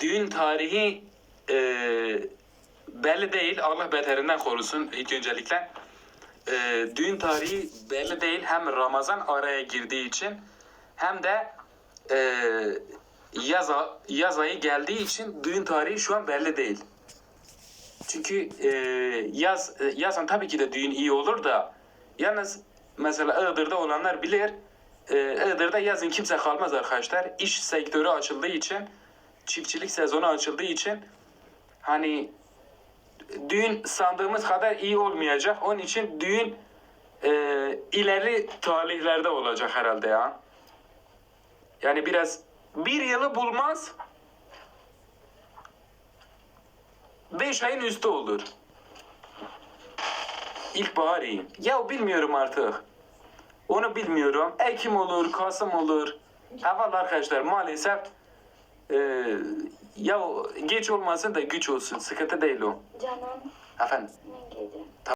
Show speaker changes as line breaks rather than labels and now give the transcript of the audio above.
düğün tarihi e, belli değil. Allah beterinden korusun ilk öncelikle. E, düğün tarihi belli değil. Hem Ramazan araya girdiği için hem de e, yaz, yaz ayı geldiği için düğün tarihi şu an belli değil. Çünkü e, yaz e, yazın tabii ki de düğün iyi olur da yalnız mesela Iğdır'da olanlar bilir. E, Iğdır'da yazın kimse kalmaz arkadaşlar. İş sektörü açıldığı için çiftçilik sezonu açıldığı için hani düğün sandığımız kadar iyi olmayacak. Onun için düğün e, ileri tarihlerde olacak herhalde ya. Yani biraz bir yılı bulmaz. Beş ayın üstü olur. İlkbahar iyi. Ya bilmiyorum artık. Onu bilmiyorum. Ekim olur, Kasım olur. Evvel arkadaşlar maalesef e, ya geç olmasın da güç olsun. Sıkıntı değil o.
Canan
Efendim.
ne gece?